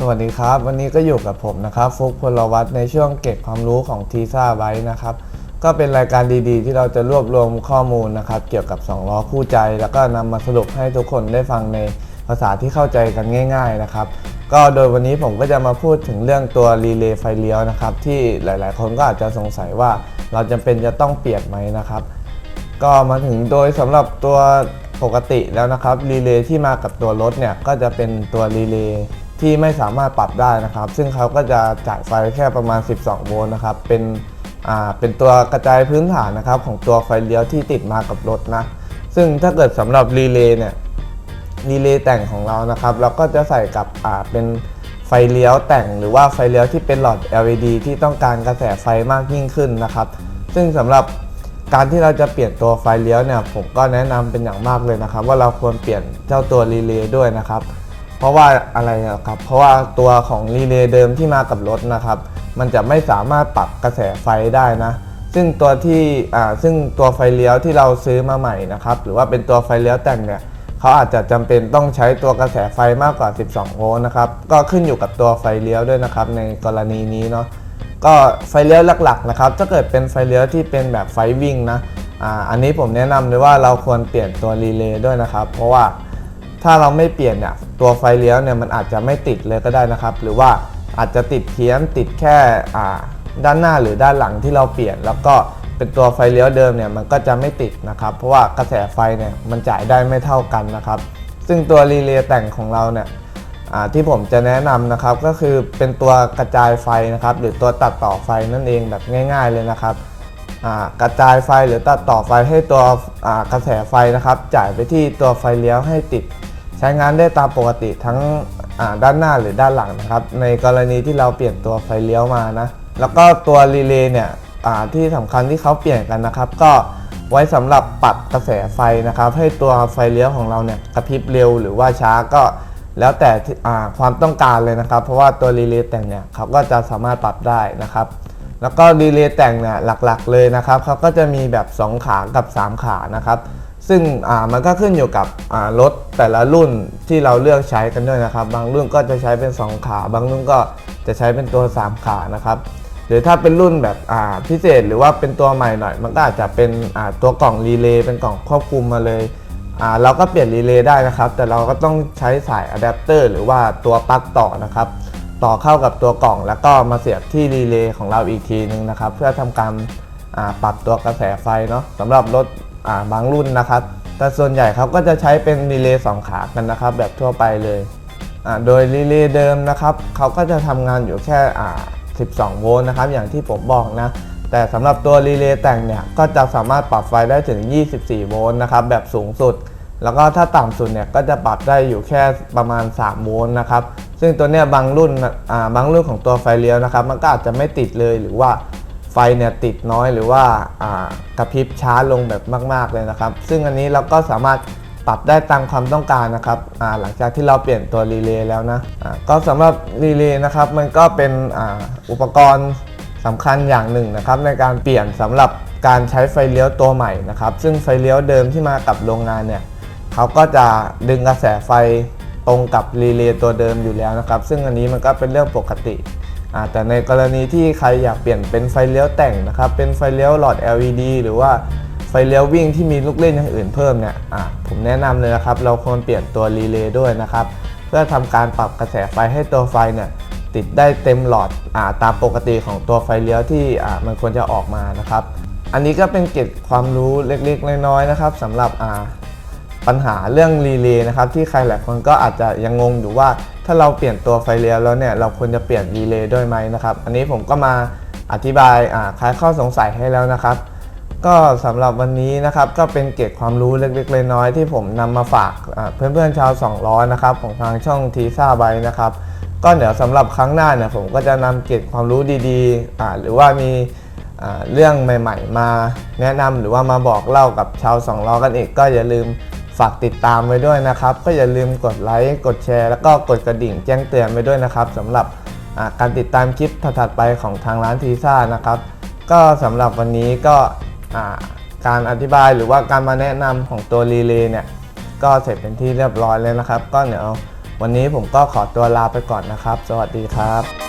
สวัสดีครับ วันนี้ก็อยู่กับผมนะครับฟุกพลวัตในช่วงเก็บความรู้ของทีซ่าไว้นะครับ ก็เป็นรายการดีๆ ที่เราจะรวบรวมข้อมูลนะครับ เกี่ยวกับ2ล้อคู่ใจ แล้วก็นำมาสรุปให้ทุกคนได้ฟังในภาษาที่เข้าใจกันง่าย ๆนะครับ ก็โดยวันนี้ผมก็จะมาพูดถึงเรื่องตัวรีเลย์ไฟเลี้ยวนะครับ ที่หลายๆ คนก็อาจจะสงสัยว่าเราจำเป็นจะต้องเปลี่ยนไหมนะครับ ก็มาถึงโดยสำหรับตัวปกติแล้วนะครับรีเลย์ที่มากับตัวรถเนี่ยก็จะเป็นตัวรีเลย์ ที่ไม่สามารถปรับได้นะครับ ซึ่งเขาก็จะจ่ายไฟแค่ประมาณ 12 โวลต์นะครับ เป็นอ่าเป็นตัวกระจายพื้นฐานนะครับของตัวไฟเลี้ยวที่ติดมากับรถนะ ซึ่งถ้าเกิดสำหรับรีเลย์เนี่ยรีเลย์แต่งของเรานะครับ เราก็จะใส่กับอ่าเป็นไฟเลี้ยวแต่งหรือว่าไฟเลี้ยวที่เป็นหลอด LED ที่ต้องการกระแสไฟมากยิ่งขึ้นนะครับ ซึ่งสำหรับการที่เราจะเปลี่ยนตัวไฟเลี้ยวเนี่ย ผมก็แนะนำเป็นอย่างมากเลยนะครับ ว่าเราควรเปลี่ยนเจ้าตัวรีเลย์ด้วยนะครับ เพราะว่าอะไรนะครับ เพราะว่าตัวของรีเลย์เดิมที่มากับรถนะครับ มันจะไม่สามารถปรับกระแสไฟได้นะ ซึ่งตัวที่อ่าซึ่งตัวไฟเลี้ยวที่เราซื้อมาใหม่นะครับ หรือว่าเป็นตัวไฟเลี้ยวแต่งเนี่ยเขาอาจจะจำเป็นต้องใช้ตัวกระแสไฟมากกว่า 12 โวลต์นะครับ ก็ขึ้นอยู่กับตัวไฟเลี้ยวด้วยนะครับ ในกรณีนี้เนาะ ก็ไฟเลี้ยวหลักๆนะครับ ถ้าเกิดเป็นไฟเลี้ยวที่เป็นแบบไฟวิ่งนะ อ่า อันนี้ผมแนะนำเลยว่าเราควรเปลี่ยนตัวรีเลย์ด้วยนะครับ เพราะว่า ถ้าเราไม่เปลี่ยนเนี่ยตัวไฟเลี้ยวเนี่ยมันอาจจะไม่ติดเลยก็ได้นะครับ หรือว่าอาจจะติดเพี้ยนติดแค่ด้านหน้าหรือด้านหลังที่เราเปลี่ยน แล้วก็เป็นตัวไฟเลี้ยวเดิมเนี่ยมันก็จะไม่ติดนะครับ เพราะว่ากระแสไฟเนี่ยมันจ่ายได้ไม่เท่ากันนะครับ ซึ่งตัวรีเลย์แต่งของเราเนี่ยที่ผมจะแนะนำนะครับก็คือเป็นตัวกระจายไฟนะครับ หรือตัวตัดต่อไฟนั่นเองแบบง่าย ๆเลยนะครับกระจายไฟหรือตัดต่อไฟให้ตัวกระแสไฟนะครับ จ่ายไปที่ตัวไฟเลี้ยวให้ติด ใช้งานได้ตามปกติทั้งด้านหน้าหรือด้านหลังนะครับ ในกรณีที่เราเปลี่ยนตัวไฟเลี้ยวมานะ แล้วก็ตัวรีเลย์เนี่ยที่สำคัญที่เขาเปลี่ยนกันนะครับ ก็ไว้สำหรับปรับกระแสไฟนะครับ ให้ตัวไฟเลี้ยวของเราเนี่ยกระพริบเร็วหรือว่าช้าก็แล้วแต่ความต้องการเลยนะครับ เพราะว่าตัวรีเลย์แต่งเนี่ยเขาก็จะสามารถปรับได้นะครับ แล้วก็รีเลย์แต่งเนี่ยหลักๆเลยนะครับเขาก็จะมีแบบ 2 ขากับ 3 ขานะครับ ซึ่งมันก็ขึ้นอยู่กับรถแต่ละรุ่นที่เราเลือกใช้กันด้วยนะครับ บางรุ่นก็จะใช้เป็น 2 ขา บางรุ่นก็จะใช้เป็นตัว 3 ขานะครับหรือถ้าเป็นรุ่นแบบพิเศษหรือว่าเป็นตัวใหม่หน่อย มันก็อาจจะเป็นตัวกล่องรีเลย์เป็นกล่องควบคุมมาเลยเราก็เปลี่ยนรีเลย์ได้นะครับ แต่เราก็ต้องใช้สายอะแดปเตอร์หรือว่าตัวปลั๊กต่อนะครับ ต่อเข้ากับตัวกล่องแล้วก็มาเสียบที่รีเลย์ของเราอีกทีนึงนะครับ เพื่อทำการปรับตัวกระแสไฟเนาะสำหรับรถบางรุ่นนะครับ แต่ส่วนใหญ่เขาก็จะใช้เป็นรีเลย์สองขากันนะครับ แบบทั่วไปเลยโดยรีเลย์เดิมนะครับเขาก็จะทำงานอยู่แค่ 12 โวลต์นะครับ อย่างที่ผมบอกนะ แต่สำหรับตัวรีเลย์แต่งเนี่ย ก็จะสามารถปรับไฟได้ถึง 24 โวลต์นะครับ แบบสูงสุด แล้วก็ถ้าต่ำสุดเนี่ย ก็จะปรับได้อยู่แค่ประมาณ 3 โวลต์นะครับ ซึ่งตัวเนี้ยบางรุ่นบางรุ่นของตัวไฟเลี้ยวนะครับ มันก็อาจจะไม่ติดเลยหรือว่า ฟเนี่ยติดน้อยหรือว่ากระพริบช้าลงแบบมาก ๆเลยนะครับ ซึ่งอันนี้เราก็สามารถปรับได้ตามความต้องการนะครับหลังจากที่เราเปลี่ยนตัวรีเลย์แล้วนะอ่าก็สำหรับรีเลย์นะครับมันก็เป็นออุปกรณ์สำคัญอย่างหนึ่งนะครับ ในการเปลี่ยนสำหรับการใช้ไฟเลี้ยวตัวใหม่นะครับ ซึ่งไฟเลี้ยวเดิมที่มากับโรงงานเนี่ยเขาก็จะดึงกระแสไฟตรงกับรีเลย์ตัวเดิมอยู่แล้วนะครับ ซึ่งอันนี้มันก็เป็นเรื่องปกติ แต่ในกรณีที่ใครอยากเปลี่ยนเป็นไฟเลี้ยวแต่งนะครับเป็นไฟเลี้ยวหลอด LED หรือว่าไฟเลี้ยววิ่งที่มีลูกเล่นอย่างอื่นเพิ่มเนี่ยผมแนะนำเลยนะครับ เราควรเปลี่ยนตัวรีเลย์ด้วยนะครับ เพื่อทำการปรับกระแสไฟให้ตัวไฟเนี่ยติดได้เต็มหลอดอตามปกติของตัวไฟเลี้ยวที่มันควรจะออกมานะครับ อันนี้ก็เป็นเกร็ดความรู้เล็กๆ น้อยๆนะครับสำหรับ ปัญหาเรื่องรีเลย์นะครับที่ใครหลายคนก็อาจจะยังงงอยู่ว่า ถ้าเราเปลี่ยนตัวไฟเลี้ยวแล้วเนี่ยเราควรจะเปลี่ยนรีเลย์ด้วยไหมนะครับอันนี้ผมก็มาอธิบายอ่าคลายข้อสงสัยให้แล้วนะครับ ก็สำหรับวันนี้นะครับก็เป็นเกร็ดความรู้เล็กๆน้อยๆที่ผมนำมาฝากอ่าเพื่อนๆชาว2ล้อนะครับของทางช่องทีซ่าไบนะครับก็เดี๋ยวสำหรับครั้งหน้าเนี่ยผมก็จะนำเกร็ดความรู้ดีๆหรือว่ามีเรื่องใหม่ ๆ มาแนะนำหรือว่ามาบอกเล่ากับชาวสองล้อกันอีกก็อย่าลืม ฝากติดตามไว้ด้วยนะครับ ก็อย่าลืมกดไลค์ กดแชร์ แล้วก็กดกระดิ่งแจ้งเตือนไว้ด้วยนะครับสำหรับการติดตามคลิปถัดๆไปของทางร้านทีซ่านะครับ ก็สำหรับวันนี้ก็การอธิบายหรือว่าการมาแนะนำของตัวรีเลย์เนี่ย ก็เสร็จเป็นที่เรียบร้อยแล้วนะครับ ก็เดี๋ยววันนี้ผมก็ขอตัวลาไปก่อนนะครับ สวัสดีครับ